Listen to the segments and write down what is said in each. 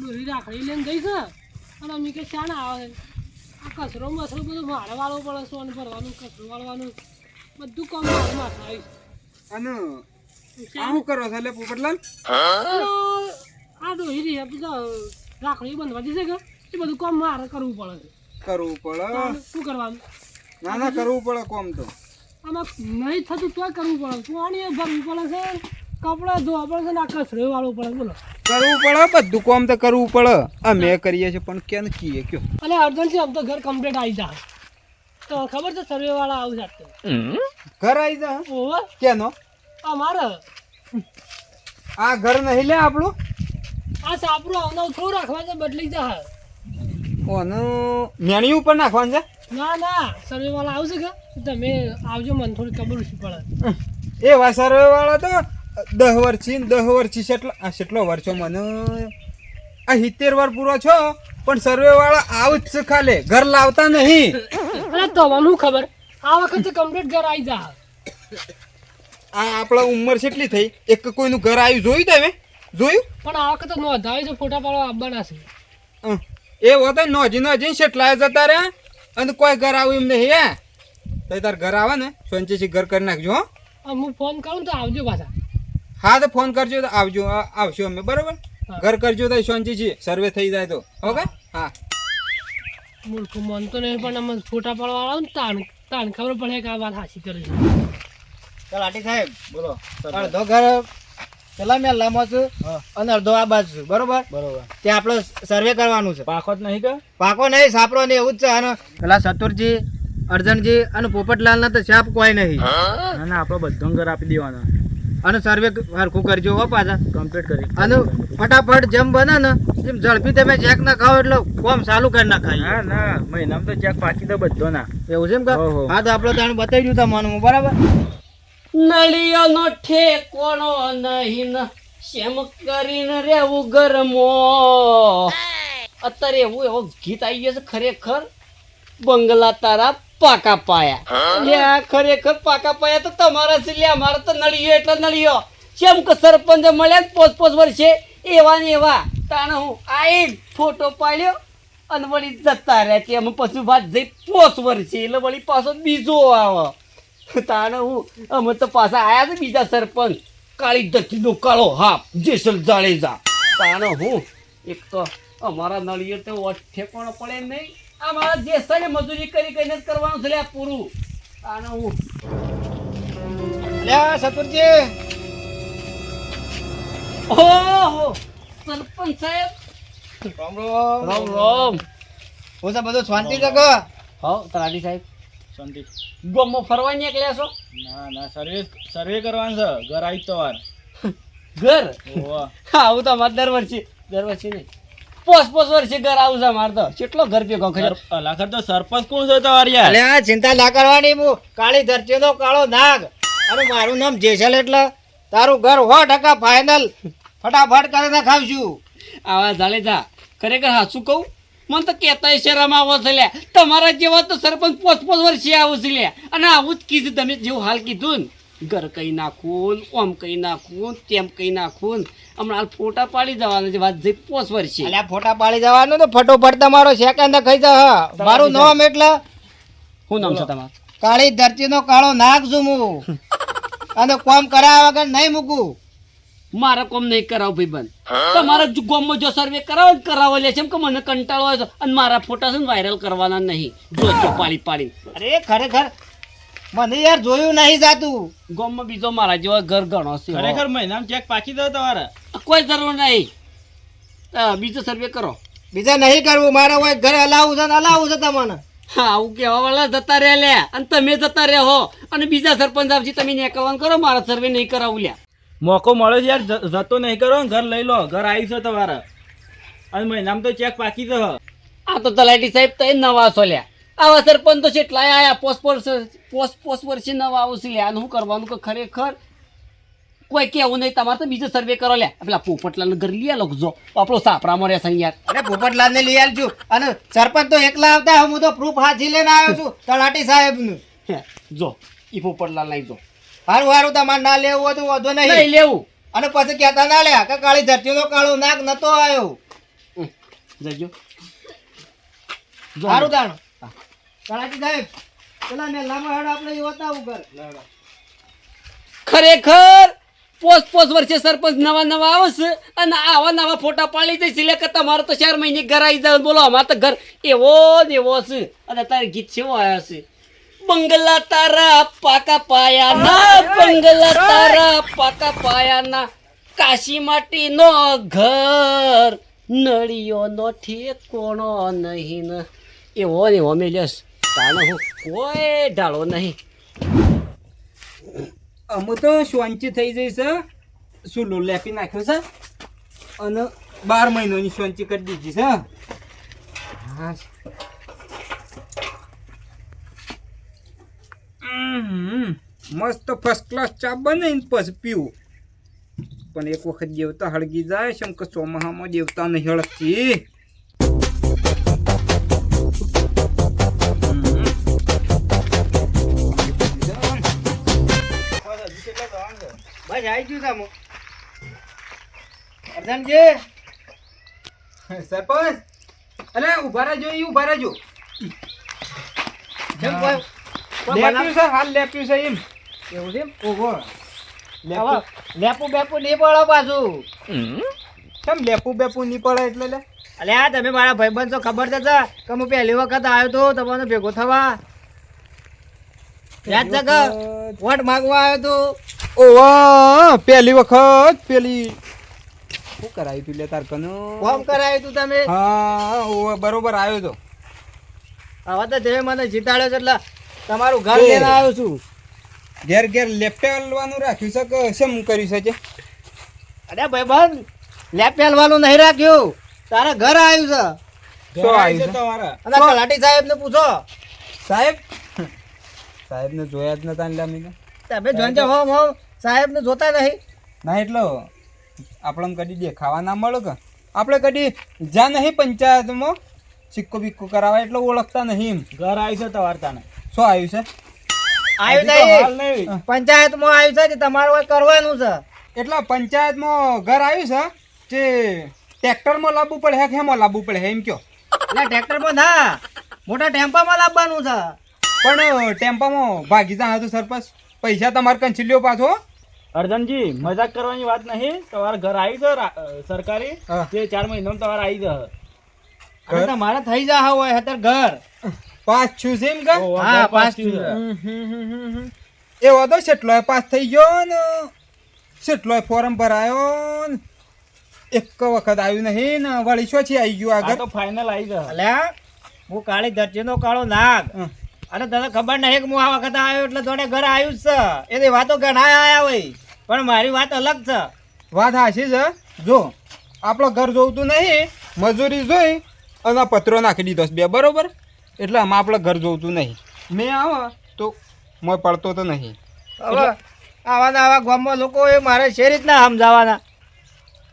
ડોરી રાખડી લઈને ગઈ છે. અને અમે કે શાણ આવે? છે આ કચરો મસરો બધું મારે વાળવો પડે સોન ભરવાનું કચરો વાળવાનું. બધું કામ મારે માથે આવી અને શું કરો છો એટલે પોપટલાલ? આ ડોહી રહી રાખડી બંધવા દીધે કે? એ બધું કામ મારે કરવું પડે કરવું પડે? શું કરવાનું? ના ના કરવું પડે કોમ તો. આમાં નહીં થતું તોય કરવું પડે. પાણી ભરવું પડે છે? કપડાં ધોવા પડે છે ને આ કચરો વાળવું પડે બોલો. કરવું પડે બધું કોમ તો કરવું પડે. અમે કરીએ છીએ પણ કેમ કીએ કયો? અને અર્જન્સી છે આમ તો ઘર કમ્પ્લીટ આવી જાય તો ખબર છે સર્વે વાળા આવું જાતે ઘર આવી જા ઓહો. કેનો? અમારે આ ઘર નહીં લે આપણું? આ સાપરું આવનાર થોડું રાખવા છે બદલી જાય ઓનું મેણી ઉપર નાખવાનું છે? ના ના સર્વે વાળા આવશે કે તમે આવજો મને થોડી ખબર પડે. એ વાસરવે વાળો તો દહ વર્ષી ને દહ વર્ષી કેટલો આ કેટલો વર્ષો મને આ સિત્તેર વાર પૂરો છો પણ સર્વે વાળા આવું જ ખાલે ઘર લાવતા નહીં. અરે તમને ખબર? આ વખતે કમ્પ્લીટ ઘર આવી જા. આ આપણા ઉંમર કેટલી થઈ? એક કોઈનું ઘર આવ્યું જોયું તમે જોયું? પણ આ વખતે નોંધાવી છે ફોટા પાડવા આવવાના છે. એ હોતા નોજી નોજી કેટલા જતા રે અને કોઈ ઘર આવ્યું એમ નહીં હે. તો તાર ઘર આવે ને સોંચેથી ઘર કરી નાખજો હું. ફોન કરું તો આવજો પાછા. હા તો ફોન કરજો તો આવજો. આવશું અમે બરોબર? ઘર કરજો તો શાંતિથી સર્વે થઈ જાય તો. ઓકે? હા. મૂર્ખું મન તો નહીં પણ અમે ફોટા પાડવા ને તાણ તાણ ખબર પડે કે આ વાત હાસી કરે છે. ચાલ આટી સાહેબ બોલો. અડધો ઘર પેલા મેં લાંબો છું અને અડધો આ બાજુ છું બરોબર? બરોબર. ત્યાં આપણે સર્વે કરવાનું છે. પાકો જ નહીં કે? પાકો નહીં સાપરો નહીં એવું જ છે અને પેલા સતુરજી અર્જનજી અને પોપટલાલ ના તો સાપ કોઈ નહીં. ના આપણો આપણે બધો ઘર આપી દેવાના. અને સર્વે સરખું કરજો હો પાછા. કમ્પ્લીટ કરી. અને ફટાફટ જેમ બને ને એમ ઝડપી તમે ચેક ના ખાઓ એટલે કોમ ચાલુ કરી નાખાય. ના ના મહિનામાં તો ચેક બાકી તો બધો ના એવું છે એમ કે? હો, તો આપણે તાણ બતાવી દઉં તમારું બરાબર? નળિયોનો ઠેકોણો નહીં ન શેમ કરીને રેવું ગરમો અત્યારે એવું એવો ગીત આવી ગયો છે ખરેખર. બંગલા તારા પાકા પાયા. લે આ ખરેખર પાકા પાયા તો તમારા છે. લ્યા મારા તો નળિયો એટલે નળિયો. કેમ કે સરપંચ મળ્યા ને પોચ પોચ વર્ષે એવા ને એવા. તાણે હું આ એક ફોટો પાડ્યો અને વળી જતા રહ્યા છે એમાં પછી વાત જઈ પોચ વર્ષે એટલે વળી પાછો બીજો આવો. તાણે હું અમે તો પાછા આવ્યા છે બીજા સરપંચ. કાળી ધરતીનો કાળો હાફ જેસલ જાડેજા. તાણે હું એક તો અમારા નળિયો તો વટ પણ પડે નહીં. અમારા જેસલે મજૂરી કરી કરીને જ કરવાનું છે લે આ પૂરું. તાણે હું. લે સતુરજી. ઓહો સરપંચ સાહેબ. રામ રામ. રામ રામ. હું તો બધું શાંતિ છે હો તલાટી સાહેબ. શાંતિ. ગોમમાં ફરવા નીકળ્યા છો? ના ના સર્વે સર્વે કરવાનું છે. ઘર આવી તો વાર. ઘર? આવું તો અમારે દર વર્ષે દર વર્ષે નહીં. પોસ પોસ વર્ષે ઘર આવું છે તો. કેટલો ઘર ભેગો ખબર અલાખર તો સરપંચ કોણ છે તમાર યાર? અલે આ ચિંતા ના કરવાની હું કાળી ધરતીનો કાળો નાગ. અને મારું નામ જેસલ એટલે. તારું ઘર સો ટકા ફાઇનલ ફટાફટ કરીને ખાવશું આવા જાડેજા ખરેખર સાચું કહું? મને તો કહેતા શરમ આવો છે તમારા જેવા તો સરપંચ પોસ પોસ વર્ષે આવું છે અને આવું જ કીધું તમે જેવું હાલ કીધું ને. ઘર કઈ નાખું ઓમ કઈ નાખું તેમ કઈ નાખું. હમણાં ફોટા પાડી દેવાના છે વાત જઈ પોચ વર્ષે. એટલે ફોટા પાડી જવાનું તો ફટોફટ તમારો સેકન્ડ ખાઈ જા મારું નામ એટલે? શું નામ છે તમારું? કાળી ધરતીનો કાળો નાગ છું હું. અને કોમ કરાવ્યા વગર નહીં મૂકું. મારે કોમ નહીં કરાવ ભાઈ બંધ તમારા મારે ગામમાં જો સર્વે કરાવો ને કરાવો લે છે એમ કે મને કંટાળો આવે છે. અને મારા ફોટા છે ને વાયરલ કરવાના નહીં. જો જો પાડી પાડી. અરે ખરેખર મને યાર જોયું નહીં જાતું. ગામમાં બીજો મારા જેવા ઘર ઘણો છે. ખરેખર મહિનામાં ચેક પાકી દો તમારે. કોઈ જરૂર નહીં. બીજો સર્વે કરો. બીજા નહીં કરવું મારે હોય ઘરે હલાવવું છે ને હલાવવું છે તમને. હા આવું કેવા વાળા જતા રહ્યા લે. અને તમે જતા રહ્યા હો. અને બીજા સરપંચ આવશે તમે નેકવાન કરો મારા સર્વે નહીં કરાવું લ્યા. મોકો મળે છે યાર જતો નહીં કરો ઘર લઈ લો ઘર આવી છે તમારે. અને મહિનામાં તો ચેક પાકી દો. આ તો તલાટી સાહેબ તો એ નવા છો લ્યા. આવા સરપંચ તો કેટલાય આયા પોસ પોસ્ટ પોસ્ટ પોસ વર્ષે નવા આવું છે અને શું કરવાનું કે ખરેખર? કોઈ કેવું નહીં તમારે તો બીજો સર્વે કરો. લે પેલા પોપટલાલ ઘર લઈ આલો જો. આપણો સાપરામાં રહેશે યાર અરે પોપટલાલ ને લઈ આવજો અને સરપંચ તો એકલા આવતા હું તો પ્રૂફ હાથી લઈને આવ્યો છું તલાટી સાહેબનું જો એ પોપટલાલ લઈ જો. હારું હારું તમારે ના લેવું હતું વધુ નહીં. લેવું. અને પછી કહેતા ના લે કે કાળી ધરતીનો કાળો નાક નતો આવ્યો. જજો. સારું દાણ તલાટી સાહેબ પેલા મેલામાં હેડ આપણે એ બતાવું કર ખરેખર પોસ પોસ વર્ષે સરપંચ નવા નવા આવશે અને આવા નવા ફોટા પાડી દઈશ. એટલે કે તમારે તો ચાર મહિને ઘર આવી જાય. બોલો અમારે તો ઘર એવો ને એવો છે. અને તારે ગીત છેવો આવ્યા છે. બંગલા તારા પાકા પાયાના બંગલા તારા પાકા પાયાના કાશી માટીનો ઘર નળીઓનો ઠેકોણો નહીં ને. એવો ને એવો મેલ્યો તાણે હું કોઈ ઢાળો નહીં. અમે તો શાંતિ થઈ જઈશ સુલો લેપી નાખ્યો છે અને બાર મહિનાની શાંતિ કરી દીધી છે હા. મસ્ત ફર્સ્ટ ક્લાસ ચા બનાવીને પછી પીવું. પણ એક વખત દેવતા હળગી જાય શંકર ચોમાહામાં દેવતાને હળગતી. આવી સામો અર્જનજી સરપંચ અરે ઊભા રહેજો એ ઊભા રહેજો. કોઈ લેપ્યું છે? હાલ લેપ્યું છે એમ. એવું છે ઓહો. લેપુ બેપુ નહીં પડો પાછું. કેમ લેપું બેપું નહીં પડે એટલે લે? અલ્યા તમે મારા ભાઈબંધ તો ખબર છે કે હું પહેલી વખત આવ્યો તો તમારો ભેગો થવા. યાદ છે કે વોટ માંગવા આવ્યો તો? ઓહો પેલી વખત પેલી શું કરાયું તું લે તાર કનો? ફોર્મ કરાયું તું તમે? હા બરોબર આવ્યો તો. હવે તો જે મને જીતાડ્યો છે એટલે તમારું ઘર. લઈને આવ્યો છું. ઘેર ઘેર લેપટેલવાનું રાખ્યું છે કે શું કર્યું છે અરે ભાઈ બંધ. પહેલવાનું નહીં રાખ્યું. તારા ઘર આવ્યું છે. શું આવ્યું છે તમારા? અને તલાટી સાહેબ ને પૂછો. સાહેબ સાહેબ ને જોયા જ નતા એટલે અમે. તમે જોઈને હોમ હોમ સાહેબ ને જોતા નહીં. ના એટલો આપણને કદી દેખાવા ના મળે કે. આપણે કદી જા નહીં પંચાયતમાં સિક્કો બિક્કો કરાવવા એટલે ઓળખતા નહીં એમ. ઘર આવ્યું છે તમારે તાને શું આવ્યું છે? આવ્યું નહીં. નહીં પંચાયતમાં આવ્યું છે કે તમારે કોઈ કરવાનું છે. એટલે પંચાયતમાં ઘર આવ્યું છે જે ટ્રેક્ટરમાં લાવવું પડે હે કે હેમાં લાવવું પડે હે એમ કયો? એટલે ટ્રેક્ટરમાં ના મોટા ટેમ્પામાં લાવવાનું છે. પણ ટેમ્પામાં ભાગી જા હતું સરપંચ. પૈસા તમારે કંચી લ્યો પાછો અર્જનજી મજાક કરવાની વાત નહીં. તમારે ઘર આવી જ સરકારી. તે ચાર મહિનામાં તમારે આવી જશે અને તમારે થઈ જા હોય અત્યારે ઘર. પાસ છું છે એમ કે? હા, પાસ છું. છે. હમ, હમ, હમ, હમ, હમ. એવો તો કેટલોય પાસ થઈ ગયો ને? છેટલો ફોર્મ ભરાયો ને? એક વખત આવ્યું નહીં ને? વળી શું છે આવી ગયું આગળ? તો ફાઇનલ આવી ગયો અલ્યા હું કાળી દરજીનો કાળો નાગ. અને તને ખબર નહીં કે હું આ વખત આવ્યો એટલે જોડે ઘર આવ્યું જ છે. એની વાતો ઘણા આયા હોય. પણ મારી વાત અલગ છે. વાત હાશી છે. જો આપણો ઘર જોવતું નહીં મજૂરી જોઈ અને પત્રો નાખી દીધો બે બરોબર? એટલે આમાં આપણે ઘર જોવતું નહીં. મેં આવો તો મોય પડતો તો નહીં. હવે આવા આવા ગામમાં લોકો એ મારે છે રીતના સમજાવવાના?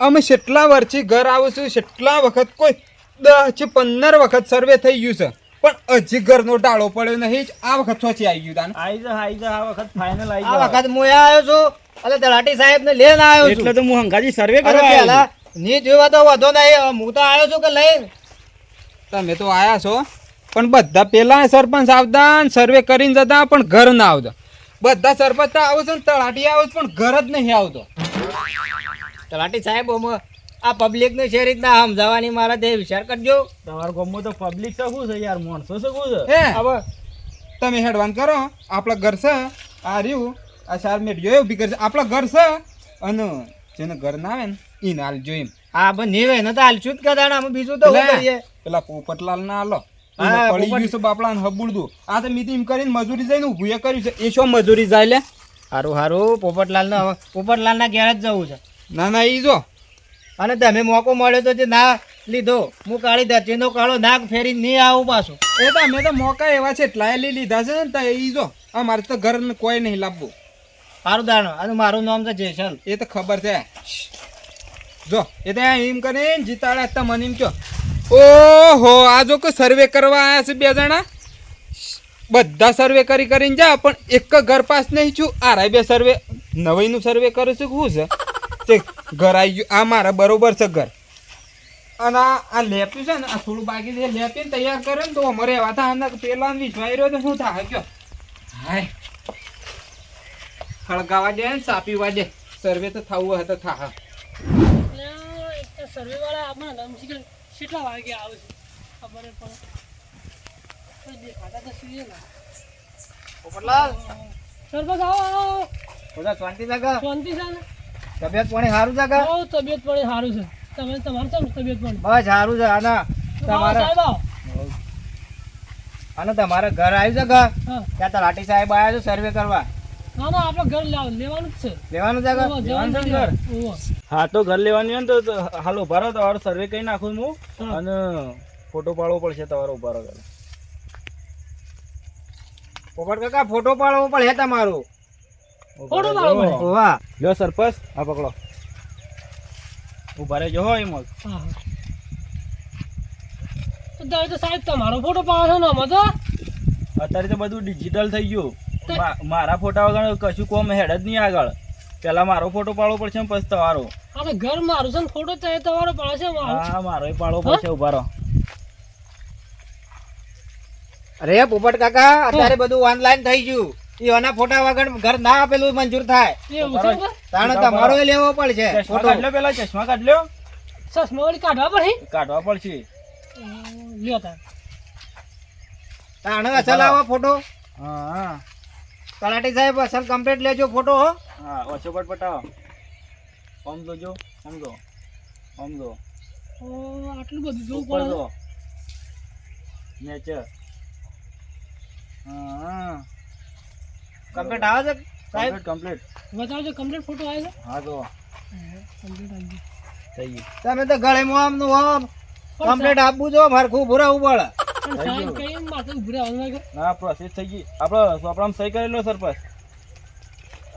અમે કેટલા વર્ષથી ઘર આવું છું કેટલા વખત કોઈ દસથી પંદર વખત સર્વે થઈ ગયું છે. પણ હજી ઘરનો ડાળો પડ્યો નહીં આ વખત સોચી આવી ગયું તાને. આવી જા આવી જા આ વખત ફાઇનલ આવી આ વખત હું અહીંયા આવ્યો છું. એટલે તલાટી સાહેબ ને લઈને આવ્યો છું. એટલે તો હું હંગાજી સર્વે કરવા આવ્યો ની જોવા તો વધો નહીં. હું તો આવ્યો છું કે લઈને? તમે તો આયા છો. પણ બધા પેલા સરપંચ આવતા ને સર્વે કરીને જતા પણ ઘર ના આવતા. બધા સરપંચ તો આવે છે ને તળાટી આવે છે પણ ઘર જ નહીં આવતો. તલાટી સાહેબ અમે આ પબ્લિક ને છે રીતના સમજાવવાની મારા તે વિચાર કરજો. તમારા ગામમાં તો પબ્લિક શું છે યાર? માણસો છે શું છે? હે? હવે તમે હેડવાન કરો. આપણા ઘર છે. આ રહ્યું. આ ચાર મિનિટ જોયો ઊભી કરશે. આપણા ઘર છે. અને જેને ઘર ના આવે ને એને હાલ જોઈ હા પણ નેવે ને તો હાલશું જ કદાણ. અમે બીજું તો કરીએ પેલા પોપટલાલ ના હાલો. પડી ગયું છે બાપડા હબુડતું. આ તો મીતી કરીને મજૂરી જઈને ઊભું એ કર્યું છે. એ શું મજૂરી જાય લે? હારું હારું. પોપટલાલ ને પોપટલાલ ના ઘેર જ જવું છે. ના ના ઈ જો. અને તમે મોકો મળ્યો તો જે ના લીધો. હું કાળી ધરતીનો કાળો નાગ ફેરી નહીં આવું પાછું. એ તો અમે તો મોકા એવા છે એટલા લઈ લીધા છે ને તો જો જો મારે તો ઘર કોઈ નહીં લાવવું. સારું દાણો અને મારું નામ છે જેસલ. એ તો ખબર છે. જો એ તો એમ કરીને જીતાડે હતા મને એમ કહો. ઓહો આ જો કે સર્વે કરવા આવ્યા છે બે જણા? બધા સર્વે કરી કરીને જા પણ એક ઘર પાસ નહીં છું. આ બે સર્વે નવાઈનું સર્વે કરું છું શું છે? તે ઘર આવી ગયું. આ મારા બરોબર છે ઘર. અને આ આ લેપ્યું છે ને આ થોડું બાકી છે. લેપીને તૈયાર કરે ને તો અમારે એવા થાય. અંદર પેલા વિશ્વાઈ રહ્યો તો શું થાય? કયો હાય. ખળગાવા દે ને સાપી વાજે સર્વે તો થવું હોય તો થા. એટલે એક તો સર્વે વાળા આપણા રમશી કેટલા વાગે આવે છે? ખબર પણ દેખાતા તો ના. પોપટલાલ આવો આવો બધા શાંતિ જાગા શાંતિ છે ને. તબિયત પાણી સારું છે કે બહુ તબિયત પાણી સારું છે. તમે તમારું કેમ તબિયત પાણી? બસ સારું છે. આના તમારા અને તમારે ઘર આવ્યું છે હા. ત્યાં તલાટી સાહેબ આવ્યા છે સર્વે કરવા. ના ના આપણે ઘર લાવ- લેવાનું જ છે. લેવાનું છે જવાનું છે ઘર? હા તો ઘર લેવાનું હોય ને તો હાલો રહો તમારો સર્વે કરી નાખું હું. અને ફોટો પાડવો પડશે તમારો ઊભા રહો. ઘરે. પોપટ કાકા ફોટો પાડવો પડે તમારો. ફોટો લાવો મને વાહ લ્યો સરપંચ આ પકડો. ઊભા રહેજો હો એમ જ. હા. હા તો તો સાહેબ તમારો ફોટો પાડો છો ને તો. અત્યારે તો બધું ડિજિટલ થઈ ગયું. મારા ફોટા વગર કશું કોમ હેડ જ નહીં આગળ. પેલા મારો ફોટો પાડવો પડશે ને પછી તમારો. અરે ઘર મારું છે ને ફોટો તો તમારો પાડશે છે મારો. એ પાડવો પડશે ઉભારો અરે પોપટ કાકા અત્યારે બધું ઓનલાઈન થઈ ગયું. એના ફોટા વગર ઘર ના આપેલું મંજૂર થાય? તાણે તમારો લેવો પડશે ચશ્મા ફોટો. કાઢ લ્યો પેલા ચશ્મા કાઢ લ્યો ચશ્મા વળી કાઢવા પડે કાઢવા પડશે. લ્યો તાણે. અસલ આવો ફોટો. હા. તલાટી સાહેબ અસલ કમ્પ્લીટ લેજો ફોટો હો. હા ઓછો પટ પટાવો. ઓમ તો જો. આમ જો ઓમ જો ઓ, આટલું બધું જોવું પડે. નેચર હા. કમ્પ્લીટ આવે છે? સાહેબ? કમ્પ્લીટ કમ્પ્લીટ બતાવજો કમ્પ્લીટ ફોટો આવે છે? હા તો કમ્પ્લીટ આવી ગયું થઈ ગયું. તમે તો ગળે આમનું આમ કમ્પ્લીટ આપવું જો મારે ખૂબ ભૂરા કે? ના પ્રોસેસ થઈ ગઈ. આપણે ચોપડામાં સહી કરેલો સરપંચ?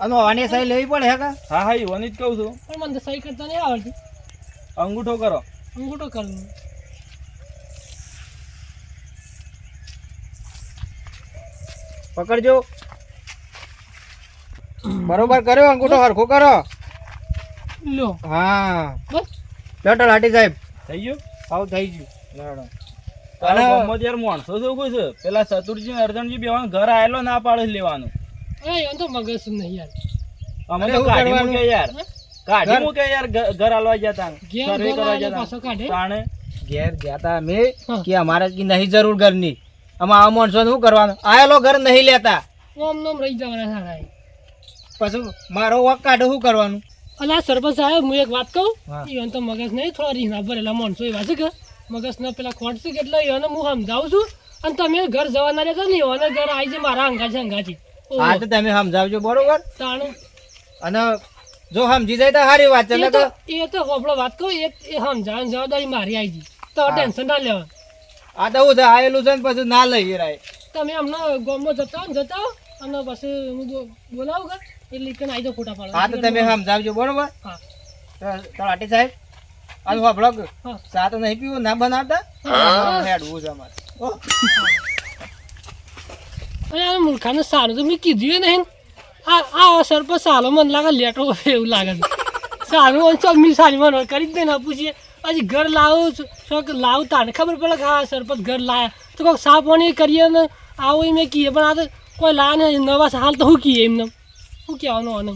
અને આની સહી લેવી પડે હે કા? હા હા એવાની જ કહું છું. પણ મને સહી કરતા નહીં આવડતી. અંગૂઠો કરો. અંગૂઠો કર. પકડજો. બરોબર કર્યો અંગૂઠો હરખો કરો. લો. હા. બસ. લો હાટી સાહેબ. થઈ ગયું? આવું થઈ ગયું. અને- ગામમાં ત્યારે માણસો શું કહે છે? પેલા ચતુરજી ને અર્જનજી બેવાનું ઘર આયેલો ના પાડે લેવાનું. એ એમ તો મગજ નહીં યાર. અમે તો કાઢી મૂકે યાર. કાઢી ઘર- મૂકે યાર ઘર હાલવા ગયા તા. ઘેર સર્વે કરવા ગયા તા. તાણે? ઘેર ગયા તા અમે કે અમારે કી નહીં જરૂર ઘરની. આમાં આ માણસો શું કરવાનું? આયેલો ઘર નહીં લેતા. ઓમ નોમ રહી જવાના સારા. પછી મારો વક કાઢો શું કરવાનું? અલા સરપંચ સાહેબ હું એક વાત કહું. ઈવન તો મગજ નહીં થોડા રીંગણા ભરેલા માણસો એવા છે કે? મગજના પેલા ખોટ છે એટલે એને હું સમજાવું છું? અને તમે ઘર જવાના રહેતા નહીં અને ઘર આવી છે મારા અંગા છે હા તો તમે સમજાવજો બરોબર? તાણું. અને જો સમજી જાય તો સારી વાત છે એ તો હોબળો વાત કહું એક એ સમજાવવાની જવાબદારી મારી આવી તો ટેન્શન ના લેવા આ તો હું છે છે ને પછી ના લઈ રાય તમે હમણાં ગામમાં જતા હો ને જતા હો? અને પછી હું બોલાવું કે એટલે ઈકન આવી જાઉં ફોટા પાડવા. હા તો તમે સમજાવજો બરોબર? હા. તળાટી સાહેબ આ હા ચા તો નહીં પીવો ના બનાવતા? હેડવું છે અમારે. અને આ મૂર્ખાને સારું તો મેં કીધું નહીં. આ આ સરપંચ સારો મને લાગે લેટો એવું લાગે છે. સારું અને ચોક મી સારી મને કરી જ દે ને પૂછીએ હજી ઘર લાવું શોક લાવું તાને ખબર પડે કે હા સરપંચ ઘર લાયા. તો કોઈક સાફ પાણી કરીએ ને આવું મેં કહીએ પણ આ તો કોઈ લાને નવા હાલ તો શું કીએ એમને શું કહેવાનું આને?